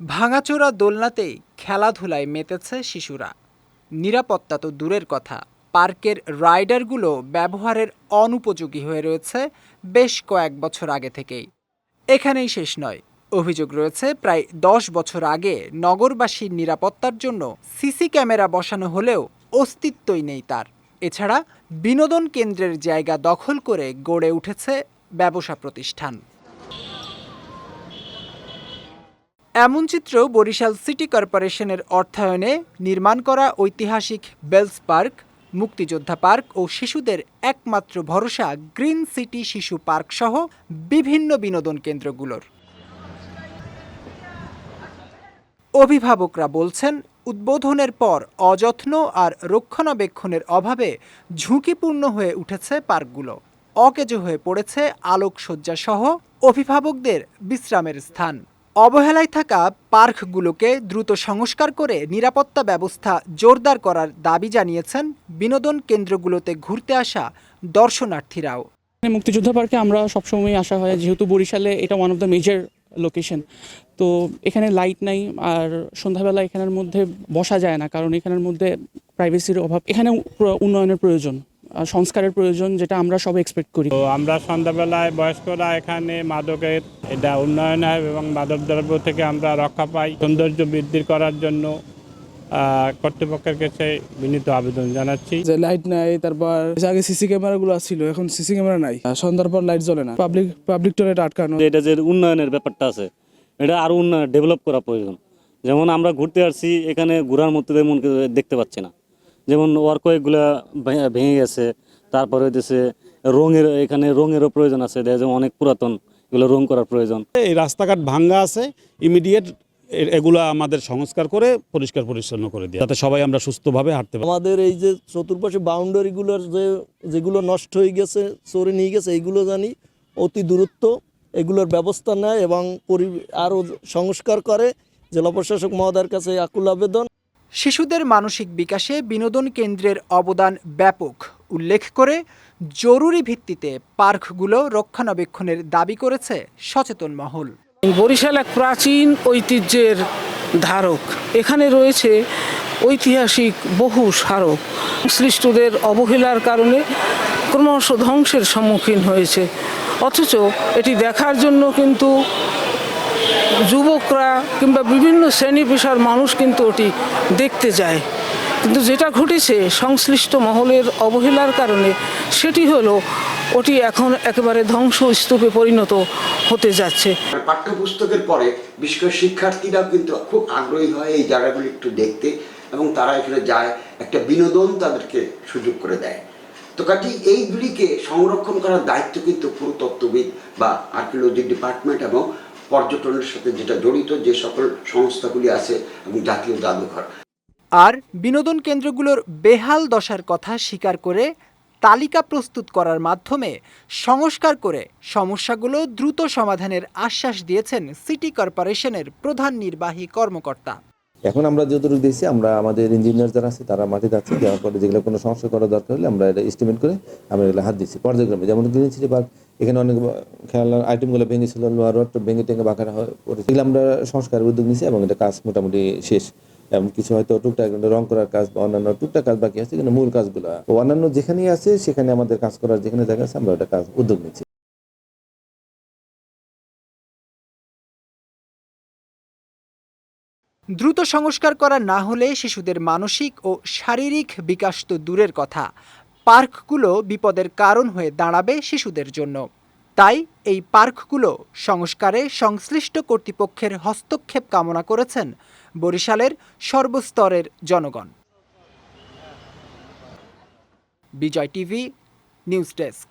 ভাঙাচোরা দোলনাতেই খেলাধুলায় মেতেছে শিশুরা। নিরাপত্তা তো দূরের কথা। পার্কের রাইডারগুলো ব্যবহারের অনুপযোগী হয়ে রয়েছে বেশ কয়েক বছর আগে থেকেই। এখানেই শেষ নয়। অভিযোগ রয়েছে, প্রায় দশ বছর আগে নগরবাসীর নিরাপত্তার জন্য সিসি ক্যামেরা বসানো হলেও অস্তিত্বই নেই তার। এছাড়া বিনোদন কেন্দ্রের জায়গা দখল করে গড়ে উঠেছে ব্যবসা প্রতিষ্ঠান। এমন চিত্র বরিশাল সিটি কর্পোরেশনের অর্থায়নে নির্মাণ করা ঐতিহাসিক বেলস পার্ক, মুক্তিযোদ্ধা পার্ক ও শিশুদের একমাত্র ভরসা গ্রিন সিটি শিশু পার্ক সহ বিভিন্ন বিনোদন কেন্দ্রগুলোর। অভিভাবকরা বলছেন, উদ্বোধনের পর অযত্ন আর রক্ষণাবেক্ষণের অভাবে ঝুঁকিপূর্ণ হয়ে উঠেছে পার্কগুলো। অকেজো হয়ে পড়েছে আলোকসজ্জা সহ অভিভাবকদের বিশ্রামের স্থান। অবহেলায় থাকা পার্কগুলোকে দ্রুত সংস্কার করে নিরাপত্তা ব্যবস্থা জোরদার করার দাবি জানিয়েছেন বিনোদন কেন্দ্রগুলোতে ঘুরতে আসা দর্শনার্থীরাও। মুক্তিযোদ্ধা পার্কে আমরা সবসময় আসা হয়, যেহেতু বরিশালে এটা one of the major location তো এখানে লাইট নাই আর সন্ধ্যাবেলা এখানের মধ্যে বসা যায় না, কারণ এখানের মধ্যে প্রাইভেসির অভাব। এখানে উন্নয়নের প্রয়োজন। সংস্কারের প্রয়োজন যেটা আমরা সব এক্সপেক্ট করি। তো আমরা সন্ধ্যাবেলায় বয়স্করা এখানে মাদকের এটা উন্নয়ন হয় এবং মাদক দ্রব্য থেকে আমরা রক্ষা পাই। সৌন্দর্য বৃদ্ধি করার জন্য কর্তৃপক্ষের কাছে বিনীত আবেদন জানাচ্ছি। যে লাইট নাই তারপর আগে সিসি ক্যামেরা গুলো ছিল এখন সিসি ক্যামেরা নাই। সন্ধ্যার পর লাইট জ্বলে না। পাবলিক পাবলিক টয়লেট আটকানো। এটা যে উন্নয়নের ব্যাপারটা আছে এটা আরও উন্নয়ন ডেভেলপ করা প্রয়োজন। যেমন আমরা ঘুরতে আসছি এখানে ঘোরার মধ্যে তেমন দেখতে পাচ্ছি না। যেমন ওয়ার্কওয়েগুলো ভেঙে গেছে তারপরে হইতেছে রঙের এখানে রঙেরও প্রয়োজন আছে দেখা যায় অনেক পুরাতন এগুলো রং করার প্রয়োজন। এই রাস্তাঘাট ভাঙ্গা আছে ইমিডিয়েট এগুলো আমাদের সংস্কার করে পরিষ্কার পরিচ্ছন্ন করে দিয়ে যাতে সবাই আমরা সুস্থভাবে হাঁটতে পারি। আমাদের এই যে চতুর্পাশে বাউন্ডারিগুলোর যে যেগুলো নষ্ট হয়ে গেছে চোরে নিয়ে গেছে এইগুলো জানি অতি দূরত্ব এগুলোর ব্যবস্থা নেয় এবং পরি আরও সংস্কার করে। জেলা প্রশাসক মহোদয়ের কাছে আকুল আবেদন। শিশুদের মানসিক বিকাশে বিনোদন কেন্দ্রের অবদান ব্যাপক। উল্লেখ করে জরুরি ভিত্তিতে পার্কগুলো রক্ষণাবেক্ষণের দাবি করেছে সচেতন মহল। বরিশাল এক প্রাচীন ঐতিহ্যের ধারক। এখানে রয়েছে ঐতিহাসিক বহু স্মারক। সৃষ্টদের অবহেলার কারণে ক্রমশ ধ্বংসের সম্মুখীন হয়েছে। অথচ এটি দেখার জন্য কিন্তু যুবকরা কিংবা বিভিন্ন শ্রেণি পেশার মানুষ কিন্তু ওটি দেখতে যায়। কিন্তু যেটা ঘটেছে সংশ্লিষ্ট মহলের অবহেলার কারণে সেটি হলো ওটি এখন একেবারে ধ্বংসস্তূপে পরিণত হতে যাচ্ছে। পাঠ্যপুস্তকের পরে বিশেষ করে শিক্ষার্থীরাও কিন্তু খুব আগ্রহী হয় এই জায়গাগুলি একটু দেখতে এবং তারা এখানে যায়, একটা বিনোদন তাদেরকে সুযোগ করে দেয়। তো কাজে এইগুলিকে সংরক্ষণ করার দায়িত্ব কিন্তু পুরাতত্ত্ববিদ বা আর্কিওলজি ডিপার্টমেন্ট এবং পর্যটনের সাথে যেটা জড়িত, যে সকল সংস্থাগুলি আছে এবং জাতীয় জাদুঘর। আর বিনোদন কেন্দ্রগুলোর বেহাল দশার কথা স্বীকার করে তালিকা প্রস্তুত করার মাধ্যমে সংস্কার করে সমস্যাগুলো দ্রুত সমাধানের আশ্বাস দিয়েছেন সিটি কর্পোরেশনের প্রধান নির্বাহী কর্মকর্তা। এখন আমরা যতটুকু দেখছি, আমরা আমাদের ইঞ্জিনিয়ার যারা আছে, তারা মাঠে যাচ্ছে, যাওয়ার পরে যেগুলো কোনো সমস্যা করা দরকার হলে আমরা এটা এস্টিমেট করে আমরা এগুলো হাত দিচ্ছি। পর্যায়ক্রমে যেমন গ্রিন সিটি পার্ক এখানে অনেক খেলার আইটেমগুলো ভেঙেছিল, লোহার রড ভেঙে টেঙে বাঁকা হয়ে এগুলো আমরা সংস্কারের উদ্যোগ নিয়েছি এবং এটা কাজ মোটামুটি শেষ। এবং কিছু হয়তো টুকটাক রং করার কাজ বা অন্যান্য টুকটাক কাজ বাকি আছে, কিন্তু মূল কাজগুলো, অন্যান্য যেখানেই আছে, সেখানে আমাদের কাজ করার যেখানে জায়গা আছে, আমরা ওটা কাজ উদ্যোগ নিচ্ছি। দ্রুত সংস্কার করা না হলে শিশুদের মানসিক ও শারীরিক বিকাশ তো দূরের কথা। পার্কগুলো বিপদের কারণ হয়ে দাঁড়াবে শিশুদের জন্য। তাই এই পার্কগুলো সংস্কারে সংশ্লিষ্ট কর্তৃপক্ষের হস্তক্ষেপ কামনা করেছেন বরিশালের সর্বস্তরের জনগণ। Bijoy TV, news desk.